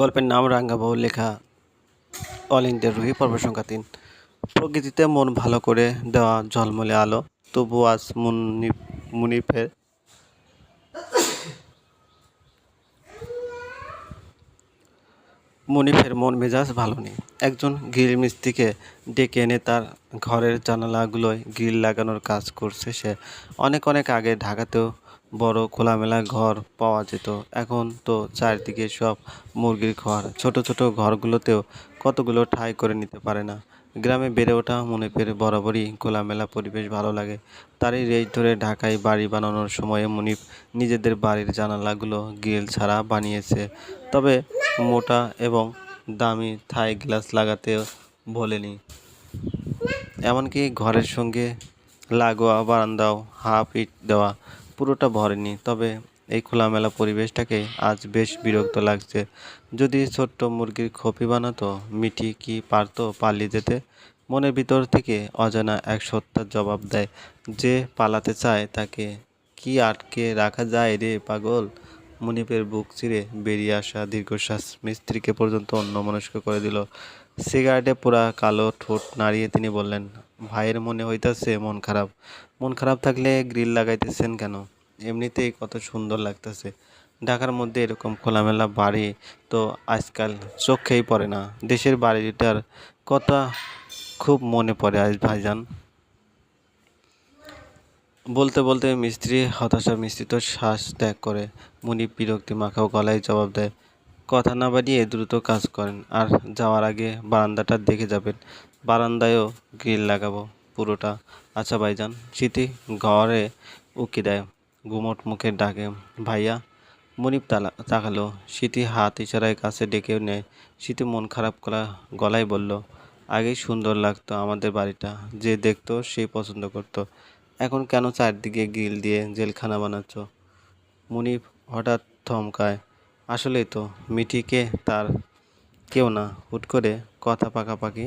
গল্পের নাম রাঙ্গাবউ লেখা অল ইন্ডিয়া রুহি পর্ব সংখ্যা তিন। প্রকৃতিতে মন ভালো করে দেওয়া ঝলমলে আলো, তবু আজ মুনি মুনিফের মুনিফের মন মেজাজ ভালো নেই। একজন গ্রিল মিস্ত্রিকে ডেকে এনে তার ঘরের জানালাগুলোয় গ্রিল লাগানোর কাজ করছে সে। অনেক অনেক আগে ঢাকাতেও বড় খোলামেলা ঘর পাওয়া যেত। এখন তো চারদিকে সব মুরগির ঘর ছোট ছোট ঘরগুলোতেও কতগুলো ঠাঁই করে নিতে পারে না। গ্রামে বেড়ে ওঠা মুনিফের বরাবরই খোলামেলা পরিবেশ ভালো লাগে। তারই রেশ ধরে ঢাকায় বাড়ি বানানোর সময়ে মুনিফ নিজেদের বাড়ির জানালাগুলো গ্রিল ছাড়া বানিয়েছে। তবে মোটা এবং দামি থাই গ্লাস লাগাতে ভোলেনি। এমনকি ঘরের সঙ্গে লাগোয়া বারান্দাও হাফ ইট দেওয়া পুরোটা ভরেনি, তবে এই খোলামেলা পরিবেশটাকে আজ বেশ বিরক্ত লাগছে। যদি ছোট্ট মুরগির খোপি বানাতো, মিঠি কি পারতো পালিয়ে যেতে? মনের ভিতর থেকে অজানা এক সত্যার জবাব দেয়, যে পালাতে চায় তাকে কি আটকে রাখা যায় রে পাগল? মুনিপের বুক চিরে বেরিয়ে আসা দীর্ঘশ্বাস মিস্ত্রিকে পর্যন্ত অন্যমনস্ক করে দিল। সিগারেটে পুরা কালো ঠোঁট নাড়িয়ে তিনি বললেন ভাইয়ের মনে হইতাছে, মন খারাপ। মন খারাপ থাকলে গ্রিল লাগাইতেছেন কেন? এমনিতেই কত সুন্দর লাগতেছে। ঢাকার মধ্যে এরকম খোলামেলা বাড়ি তো আজকাল চোখেই পড়ে না। দেশের বাড়িটার কথা খুব মনে পড়ে আজ ভাইজান। বলতে বলতে মিস্ত্রি, হতাশা মিশ্রিত শ্বাস ত্যাগ করে। মুনি বিরক্তি মাখাও গলায় জবাব দেয়, কথা না বাড়িয়ে দ্রুত কাজ করেন, আর যাওয়ার আগে বারান্দাটা দেখে যাবেন। বারান্দায়ও গ্রিল লাগাবো পুরোটা। আচ্ছা ভাইজান, স্মৃতি ঘরে উকি দেয় গুমট মুখে ডাকে। ভাইয়া মুনিপ তালা তাকালো। স্মৃতি হাত ইশারায় কাছে ডেকে নেয় স্মৃতি মন খারাপ করা গলায় বলল, আগেই সুন্দর লাগতো আমাদের বাড়িটা। যে দেখতো সেই পছন্দ করতো। এখন কেন চারদিকে গ্রিল দিয়ে জেলখানা বানাচ্ছ? মুনিপ হঠাৎ থমকায়, আসলেই তো মিঠিকে তার কেউ না। হুট করে কথা পাকাপাকি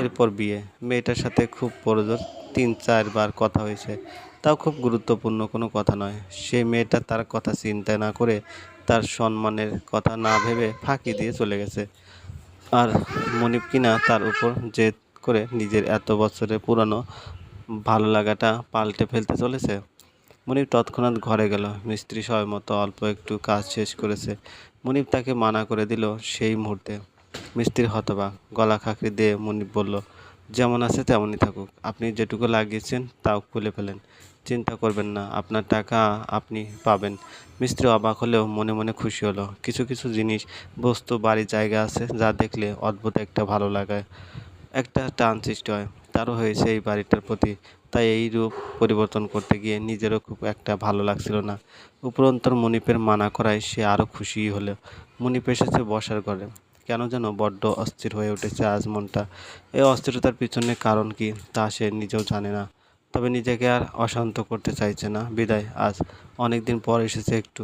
এরপর বিয়ে। মেয়েটার সাথে খুব বড়জোর তিন, চারবার কথা হয়েছে। তাও খুব গুরুত্বপূর্ণ কোনো কথা নয়। সেই মেয়েটা তার কথা চিন্তা না করে তার সম্মানের কথা না ভেবে ফাঁকি দিয়ে চলে গেছে। আর মনিপ কিনা তার উপর জেদ করে নিজের এত বছরের পুরানো ভালো লাগাটা পাল্টে ফেলতে চলেছে। মুনিপ তৎক্ষণাৎ ঘরে গেল। মিস্ত্রি সময় মতো অল্প একটু কাজ শেষ করেছে। মুনিপ তাকে মানা করে দিল সেই মুহূর্তে। মিস্ত্রির হতবাক গলা খাঁকড়ি দিয়ে মুনিপ বলল, যেমন আছে তেমনই থাকুক। আপনি যেটুকু লাগিয়েছেন তাও খুলে ফেলেন। চিন্তা করবেন না, আপনার টাকা আপনি পাবেন। মিস্ত্রি অবাক হলেও মনে মনে খুশি হলো। কিছু কিছু জিনিস, বস্তু বাড়ির জায়গা আছে যা দেখলে অদ্ভুত একটা ভালো লাগায়, একটা টান সৃষ্টি হয়। তারও হয়েছে এই বাড়িটার প্রতি। তাই এই রূপ পরিবর্তন করতে গিয়ে নিজেরও খুব একটা ভালো লাগছিল না। উপরন্তর মনিপের মানা করায় সে আরও খুশি হলো। মনিপ এসেছে বসার ঘরে। কেন যেন বড্ড অস্থির হয়ে উঠেছে আজ মনটা? এই অস্থিরতার পিছনে কারণ কি তা সে নিজেও জানে না। তবে নিজেকে আর অশান্ত করতে চাইছে না। বিদায়, আজ অনেক দিন পর এসেছে একটু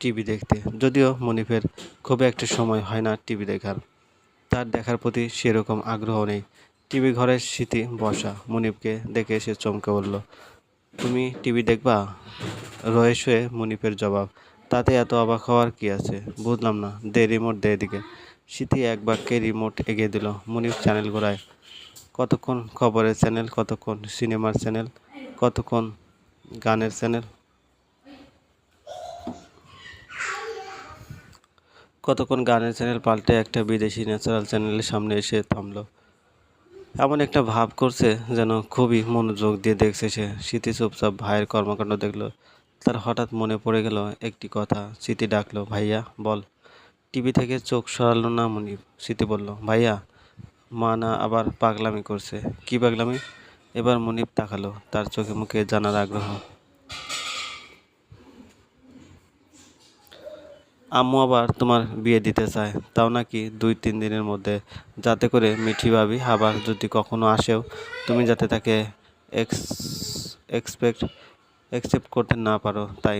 টিভি দেখতে। যদিও মনিফের খুব একটা সময় হয় না টিভি দেখার। তার দেখার প্রতি সেরকম আগ্রহ নেই। টিভি ঘরের স্মৃতি বসা। মুনিপকে দেখে এসে চমকে বলল, তুমি টিভি দেখবা? রয়ে শুয়ে মুনিপের জবাব, তাতে এত অবাক হওয়ার কি আছে? বুঝলাম না। দে রিমোট দে এদিকে স্মৃতি এক বাক্যে রিমোট এগিয়ে দিল। মুনিপ চ্যানেল ঘোরায়। কতক্ষণ খবরের চ্যানেল, কতক্ষণ সিনেমার চ্যানেল, কতক্ষণ গানের চ্যানেল? কতক্ষণ গানের চ্যানেল পাল্টে একটা বিদেশি ন্যাচারাল চ্যানেলের সামনে এসে থামলো। এমন একটা ভাব করছে যেন খুবই মনোযোগ দিয়ে দেখছে সে। স্মৃতি চুপচাপ ভাইয়ের কর্মকাণ্ড দেখল। তার হঠাৎ মনে পড়ে গেল একটি কথা। স্মৃতি ডাকলো, ভাইয়া, বল। টিভি থেকে চোখ সরালো না মনিব। স্মৃতি বলল, ভাইয়া, মা না আবার পাগলামি করছে। কি পাগলামি? এবার মনিব তাকালো, তার চোখে মুখে জানার আগ্রহ। আম্মু আবার তোমার বিয়ে দিতে চায়, তাও নাকি দুই তিন দিনের মধ্যে? যাতে করে মিঠি ভাবি আবার যদি কখনো আসেও, তুমি যাতে তাকে এক্স, এক্সপেক্ট অ্যাকসেপ্ট করতে না পারো, তাই।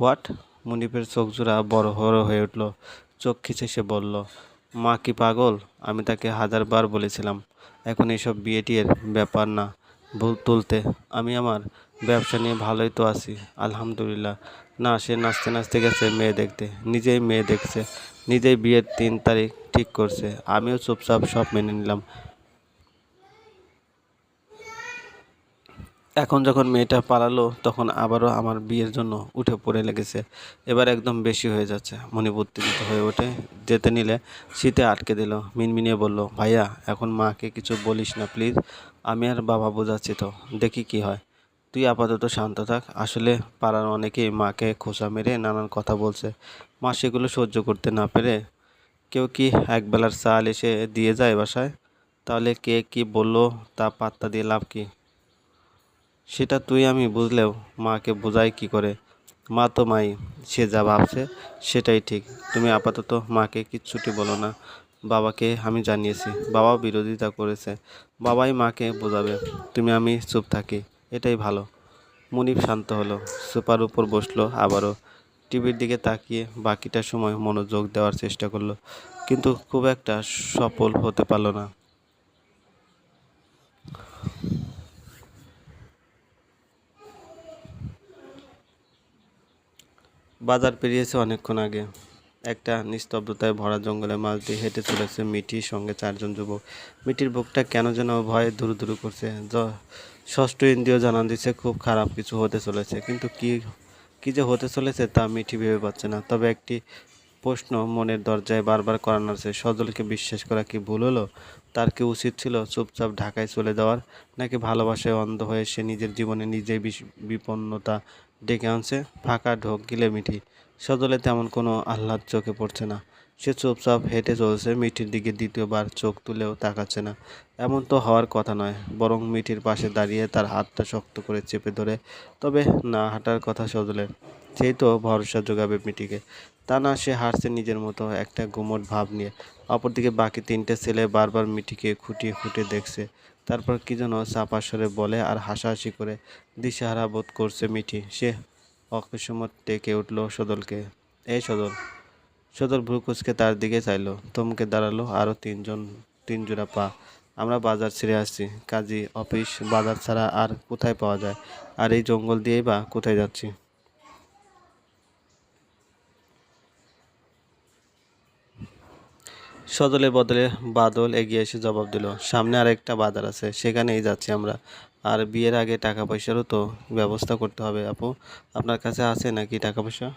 হোয়াট? মুনিপের চোখ জোড়া বড় বড় হয়ে উঠল। চোখ খিচে সে বলল, মা কি পাগল? আমি তাকে হাজারবার বলেছিলাম, এখন এসব বিয়েটির ব্যাপার না। ভুল তুলতে আমি আমার ব্যবসা নিয়ে ভালোই তো আছি, আলহামদুলিল্লাহ। না, সে নাচতে নাচতে গেছে মেয়ে দেখতে, নিজেই মেয়ে দেখছে, নিজেই বিয়ের তিন তারিখ ঠিক করছে। আমিও চুপচাপ সব মেনে নিলাম। এখন যখন মেয়েটা পালালো, তখন আবারও আমার বিয়ের জন্য উঠে পড়ে লেগেছে। এবার একদম বেশি হয়ে যাচ্ছে মনিব উত্তেজিত হয়ে ওঠে। যেতে নিলে শীতে আটকে দিল, মিনমিনিয়ে বলল, ভাইয়া, এখন মাকে কিছু বলিস না, প্লিজ। আমি আর বাবা বোঝাচ্ছি তো, দেখি কি হয়। তুই আপাতত শান্ত থাক। আসলে পাড়ার অনেকেই মাকে খোসা মেরে নানান কথা বলছে। মা সেগুলো সহ্য করতে না পেরে কেউ কি একবেলার চাল এসে দিয়ে যায় বাসায়? তাহলে কে কি বলল, তা পাত্তা দিয়ে লাভ কি? সেটা তুই আমি বুঝলেও মাকে বোঝাই কি করে? মা তো মাই, সে যা ভাবছে সেটাই ঠিক। তুমি আপাতত মাকে কিচ্ছুটি বলো না। বাবাকে আমি জানিয়েছি, বাবাও বিরোধিতা করেছে। বাবাই মাকে বোঝাবে, তুমি আমি চুপ থাকি, এটাই ভালো। মুনিপ শান্ত হলো, সোফার উপর বসল আবারও। টিভির দিকে তাকিয়ে বাকিটা সময় মনোযোগ দেওয়ার চেষ্টা করল, কিন্তু খুব একটা সফল হতে পারল না। বাজার পেরিয়েছে অনেকক্ষণ আগে। একটা নিস্তব্ধতায় ভরা জঙ্গলে দিয়ে হেঁটে চলেছে মিঠির সঙ্গে চারজন যুবক। মিঠির বুকটা কেন যেন ভয়ে ধুরু ধুরু করছে। ষষ্ঠ ইন্দ্রিয় জানান দিচ্ছে খুব খারাপ কিছু হতে চলেছে। কিন্তু কি কি যে হতে চলেছে তা মিঠি ভেবে পাচ্ছে না। তবে একটি প্রশ্ন মনের দরজায় বারবার করানোছে সজলকে বিশ্বাস করা কি ভুল হলো? তার কি উচিত ছিল চুপচাপ ঢাকায় চলে যাওয়ার? নাকি ভালোবাসায় অন্ধ হয়ে সে নিজের জীবনে নিজেই বিপন্নতা ডেকে আনছে, ফাঁকা ঢোক গিলে মিঠি সজলে তেমন কোনো আহ্লাদ চোখে পড়ছে না। সে চুপচাপ হেঁটে চলছে, মিঠির দিকে দ্বিতীয়বার চোখ তুলেও তাকাচ্ছে না। এমন তো হওয়ার কথা নয়, বরং মিঠির পাশে দাঁড়িয়ে তার হাতটা শক্ত করে চেপে ধরে। তবে না হাঁটার কথা সজলের। সেই তো ভরসা যোগাবে মিঠিকে। তা না, সে হাঁটছে নিজের মতো একটা গুমট ভাব নিয়ে। অপরদিকে বাকি তিনটে ছেলে বারবার মিঠিকে খুঁটিয়ে খুঁটিয়ে দেখছে। তারপর কি যেন চাপা স্বরে বলে আর হাসাহাসি করে দিশেহারা বোধ করছে মিঠি। সে অকস্মাৎ ডেকে উঠল সদলকে। এই সদল। সদল ভ্রু কুচকে তার দিকে চাইলো। থমকে দাঁড়াল আরও তিনজন তিন জোড়া পা। আমরা বাজার ছেড়ে আসছি। কাজী অফিস বাজার ছাড়া আর কোথায় পাওয়া যায়? আর এই জঙ্গল দিয়েই বা কোথায় যাচ্ছি? সদলে বদলে বাদল এগিয়ে এসে জবাব দিল, সামনে আর একটা বাজার আছে, সেখানেই যাচ্ছি আমরা। আর বিয়ের আগে টাকা পয়সারও তো ব্যবস্থা করতে হবে, আপু। আপনার কাছে আছে নাকি টাকা পয়সা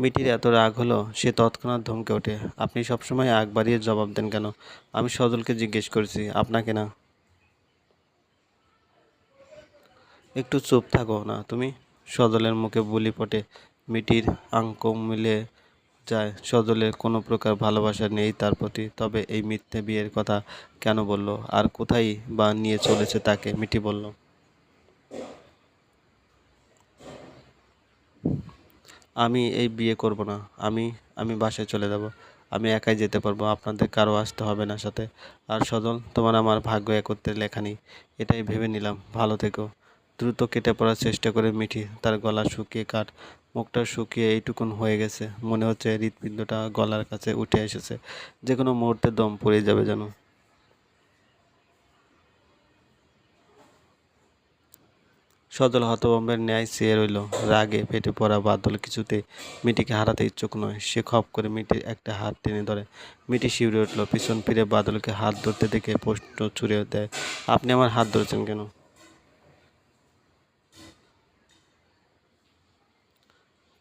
মিটির এত রাগ হলো, সে তৎক্ষণাৎ ধমকে ওঠে, আপনি সবসময় আগ বাড়িয়ে জবাব দেন কেন? আমি সজলকে জিজ্ঞেস করেছি, আপনাকে না। একটু চুপ থাকো না, তুমি? সজলের মুখে বুলি পটে মিটির আঙ্ক মিলে যায়। সজলের কোনো প্রকার ভালোবাসা নেই তার প্রতি। তবে এই মিথ্যে বিয়ের কথা কেন বলল? আর কোথায় বা নিয়ে চলেছে তাকে? মিটি বলল। আমি এই বিয়ে করব না। আমি আমি বাসায় চলে যাব। আমি একাই যেতে পারব। আপনাদের কারও আসতে হবে না সাথে। আর সজল, তোমার আমার ভাগ্য একত্রে লেখা নেই। এটাই ভেবে নিলাম। ভালো থেকো। দ্রুত কেটে পড়ার চেষ্টা করে মিঠি। তার গলা শুকিয়ে কাট মুখটা শুকিয়ে এইটুকুন হয়ে গেছে। মনে হচ্ছে হৃৎপিণ্ডটা গলার কাছে উঠে এসেছে। যে কোনো মুহূর্তে দম পড়ে যাবে যেন। সজল হতবম্বের ন্যায় চেয়ে রইল। রাগে ফেটে পড়া বাদল কিছুতে মিটিকে হারাতে ইচ্ছুক নয়। সে খপ করে মিটির একটা হাত টেনে ধরে। মিটি শিউরে উঠল। পিছন ফিরে বাদলকে হাত ধরতে দেখে প্রশ্ন ছুড়ে দেয়, আপনি আমার হাত ধরেছেন কেন?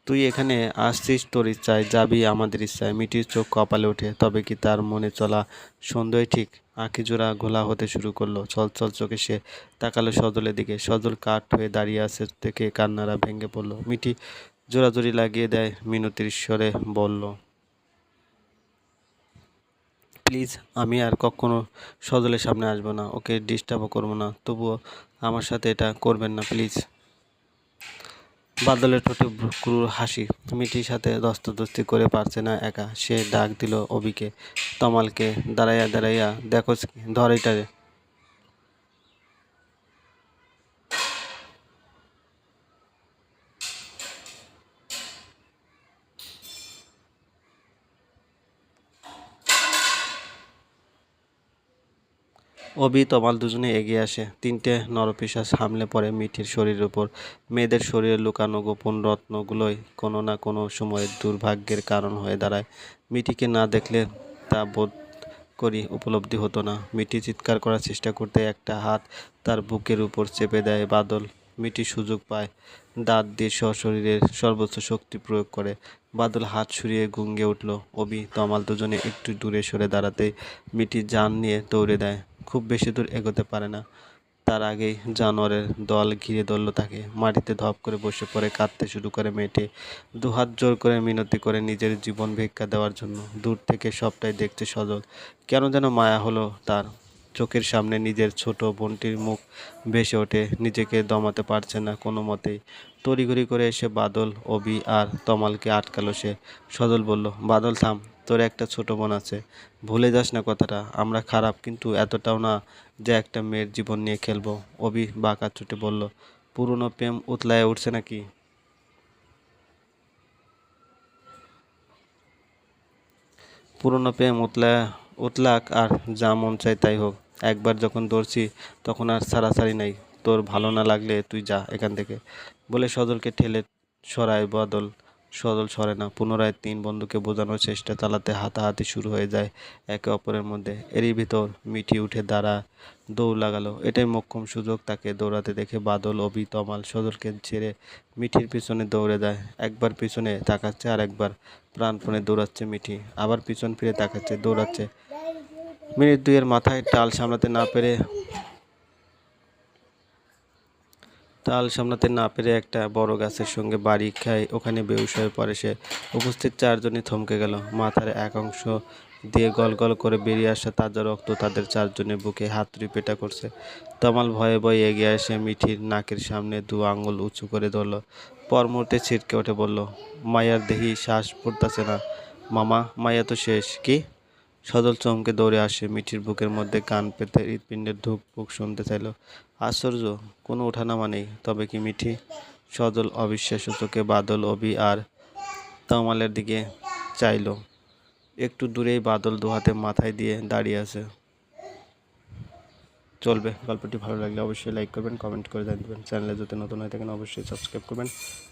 তুই এখানে আসছিস, তোর ইচ্ছায় যাবি, আমাদের ইচ্ছায়। মিটির চোখ কপালে ওঠে, তবে কি তার মনে চলা সন্দেহ ঠিক? আঁখি জোড়া ঘোলা হতে শুরু করল। চল চল, চোখে সে তাকালো সজলের দিকে। সজল কাঠ হয়ে দাঁড়িয়ে আছে থেকে কান্নারা ভেঙে পড়ল। মিটি জোড়াজোড়ি লাগিয়ে দেয় মিনতির স্বরে, বলল, প্লিজ, আমি আর কখনো সজলের সামনে আসব না। ওকে ডিস্টার্বও করব না। তবুও আমার সাথে এটা করবেন না, প্লিজ। বাদলের ঠোঁটে ক্রুর হাসি। মিঠির সাথে দস্তদস্তি করে পারছে না একা। সে ডাক দিল, অবিকে, তমালকে, দাঁড়াইয়া দাঁড়াইয়া, দেখো ধর এটারে অবি, তমাল দুজনে এগিয়ে আসে। তিনটে নরপিশাচ হামলে পড়ে মিঠির শরীরের উপর। মেয়েদের শরীরে লুকানো গোপন রত্নগুলোই কোনো না কোনো সময় দুর্ভাগ্যের কারণ হয়ে দাঁড়ায়। মিঠিকে না দেখলে তা বোধ করি উপলব্ধি হতো না। মিঠি চিৎকার করার চেষ্টা করতে একটা হাত তার বুকের উপর চেপে দেয় বাদল। মিঠি সুযোগ পায়, দাঁত দিয়ে সশরীরের সর্বোচ্চ শক্তি প্রয়োগ করে। বাদল হাত সরিয়ে গুঙ্গে উঠল। অবি, তমাল দুজনে একটু দূরে সরে দাঁড়াতেই মিটি জান নিয়ে দৌড়ে দেয়। খুব বেশি দূর এগোতে পারে না। তার আগেই জানোয়ারের দল ঘিরে ধরল তাকে। মাটিতে ধপ করে বসে পড়ে, কাঁদতে শুরু করে মেয়েটি। দুহাত জোর করে মিনতি করে নিজের জীবন ভিক্ষা দেওয়ার জন্য। দূর থেকে সবটাই দেখতে সজল। কেন যেন মায়া হলো তার। চোখের সামনে নিজের ছোট বোনটির মুখ ভেসে ওঠে। নিজেকে দমাতে পারছে না কোনো মতেই। তড়িঘড়ি করে এসে বাদল, অবি আর তমালকে আটকালো সে। সজল বলল, বাদল, থাম। তোর একটা ছোট বোন আছে। ভুলে যাস না কথাটা, আমরা খারাপ কিন্তু এতটাও না যে একটা মেয়ের জীবন নিয়ে খেলব। অবি বাঁকা ছুটে বলল, পুরনো প্রেম উতলায় উঠছে নাকি? পুরনো প্রেম উতলা উতলাক আর যা মন চাই তাই হোক। একবার যখন ধরছি, তখন আর ছাড়াছাড়ি নাই। তোর ভালো না লাগলে তুই যা এখান থেকে। বলে সজলকে ঠেলে সরায় বদল। সদল সরে না। পুনরায় তিন বন্ধুকে বোঝানোর চেষ্টা চালাতে হাতাহাতি শুরু হয়ে যায় একে অপরের মধ্যে। এরই ভিতর মিঠি উঠে দাঁড়া, দৌড় লাগালো। এটাই মোক্ষম সুযোগ তাকে দৌড়াতে দেখে বাদল অবি তমাল সদলকে ছেড়ে মিঠির পিছনে দৌড়ে যায়। একবার পিছনে তাকাচ্ছে আর একবার প্রাণপণে দৌড়াচ্ছে মিঠি। আবার পিছন ফিরে তাকাচ্ছে, দৌড়াচ্ছে। মিনিট দুইয়ের মাথায় টাল সামলাতে না পেরে তাল সামলাতে না পেরে একটা বড় গাছের সঙ্গে বাড়ি খায় ওখানে বেউস হয়ে পড়ে সে। উপস্থিত চারজনই থমকে গেল। মাথার এক অংশ দিয়ে গল গল করে বেরিয়ে আসা তাজা রক্ত তাদের চারজনের বুকে হাতুড়ি পেটা করছে। তমাল ভয়ে ভয়ে এগিয়ে এসে মিঠির নাকের সামনে দু আঙুল উঁচু করে ধরল। পর মুহূর্তে ছিটকে উঠে বলল, মায়ার দেহি শ্বাস পড়তাছে না। মামা, মায়া তো শেষ, কি? সজল চমকে দৌড়ে আসে। মিঠির বুকের মধ্যে কান পেতে হৃৎপিণ্ডের ধুক পুক শুনতে চাইল, আশ্চর্য, কোনো ওঠানামা নেই। তবে কি মিঠি? সজল অবিশ্বাস্য চোখে বাদল অবি আর তমালের দিকে চাইল। একটু দূরেই বাদল দুহাতে মাথায় দিয়ে দাঁড়িয়ে আছে। চলবে। গল্পটি ভালো লাগলে অবশ্যই লাইক করবেন, কমেন্ট করে দেবেন। চ্যানেলে যাতে নতুন হয়ে থাকেন, অবশ্যই সাবস্ক্রাইব করবেন।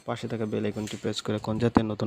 পাশে থাকা বেল আইকনটি প্রেস করে কোন যাতে নতুন